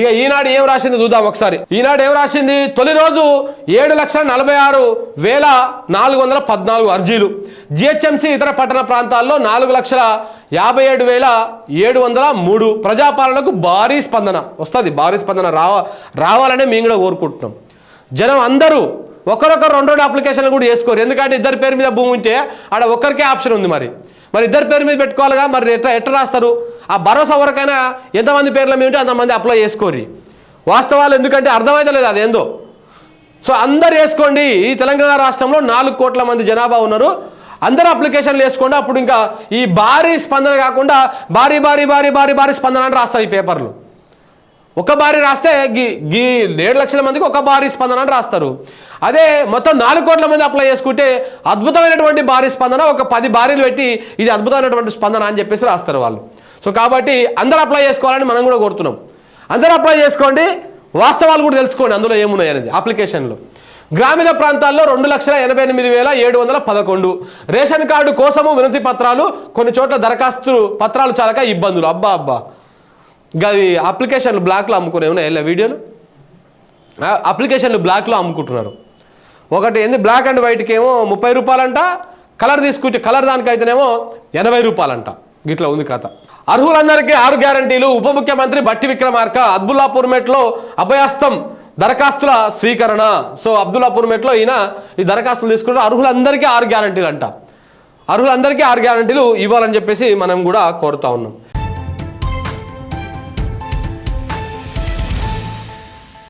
ఇక ఈనాడు ఏం రాసింది చూద్దాం ఒకసారి. ఈనాడు ఏం రాసింది? తొలి రోజు ఏడు లక్షల నలభై ఆరు వేల నాలుగు వందల పద్నాలుగు అర్జీలు. జిహెచ్ఎంసీ ఇతర పట్టణ ప్రాంతాల్లో నాలుగు లక్షల యాభై ఏడు వేల ఏడు వందల మూడు. ప్రజాపాలనకు భారీ స్పందన. వస్తుంది భారీ స్పందన రావ రావాలనే మేము కూడా కోరుకుంటున్నాం. జనం అందరూ ఒకరొకరు రెండు రెండు అప్లికేషన్లు కూడా వేసుకోరు ఎందుకంటే ఇద్దరి పేరు మీద భూమి ఉంటే ఆడ ఒక్కరికే ఆప్షన్ ఉంది మరి. మరి ఇద్దరి పేరు మీద పెట్టుకోవాలిగా మరి ఎట్లా ఎట్లా రాస్తారు? ఆ భరోసా వరకైనా ఎంతమంది పేర్ల మీద ఉంటే అంతమంది అప్లై చేసుకోరి వాస్తవాలు ఎందుకంటే అర్థమైతే లేదు అదేందో సో అందరు వేసుకోండి. ఈ తెలంగాణ రాష్ట్రంలో నాలుగు కోట్ల మంది జనాభా ఉన్నారు. అందరూ అప్లికేషన్లు వేసుకోండి. అప్పుడు ఇంకా ఈ భారీ స్పందన కాకుండా భారీ భారీ భారీ భారీ భారీ స్పందన అని రాస్తారు ఈ పేపర్లు ఒక బారి రాస్తే గీ గీ ఏడు లక్షల మందికి ఒక భారీ స్పందన అని రాస్తారు. అదే మొత్తం నాలుగు కోట్ల మంది అప్లై చేసుకుంటే అద్భుతమైనటువంటి భారీ స్పందన ఒక పది భారీలు పెట్టి ఇది అద్భుతమైనటువంటి స్పందన అని చెప్పేసి రాస్తారు వాళ్ళు. సో కాబట్టి అందరూ అప్లై చేసుకోవాలని మనం కూడా కోరుతున్నాం. అందరూ అప్లై చేసుకోండి వాస్తవాలు కూడా తెలుసుకోండి అందులో ఏమున్నాయి అనేది అప్లికేషన్లో. గ్రామీణ ప్రాంతాల్లో రెండు లక్షల ఎనభై ఎనిమిది వేల ఏడు వందల పదకొండు. రేషన్ కార్డు కోసము వినతి పత్రాలు కొన్ని చోట్ల దరఖాస్తు పత్రాలు చాలక ఇబ్బందులు. అబ్బా అబ్బా. గవి అప్లికేషన్లు బ్లాక్లో అమ్ముకునే ఉన్నాయి ఇలా వీడియోలు. అప్లికేషన్లు బ్లాక్లో అమ్ముకుంటున్నారు. ఒకటి ఏంది బ్లాక్ అండ్ వైట్కి ఏమో ముప్పై రూపాయలంట కలర్ తీసుకుంటే కలర్ దానికైతేనేమో ఎనభై రూపాయలంట. గిట్లా ఉంది కథ. అర్హులందరికీ ఆరు గ్యారంటీలు ఉప ముఖ్యమంత్రి బట్టి విక్రమార్క అబ్దుల్లాపూర్ మెట్లో అభయాస్తం దరఖాస్తుల స్వీకరణ. సో అబ్దుల్లాపూర్ మెట్లో ఈయన ఈ దరఖాస్తులు తీసుకుంటే అర్హులందరికీ ఆరు గ్యారంటీలు అంట అర్హులందరికీ ఆరు గ్యారంటీలు ఇవ్వాలని చెప్పేసి మనం కూడా కోరుతా ఉన్నాం.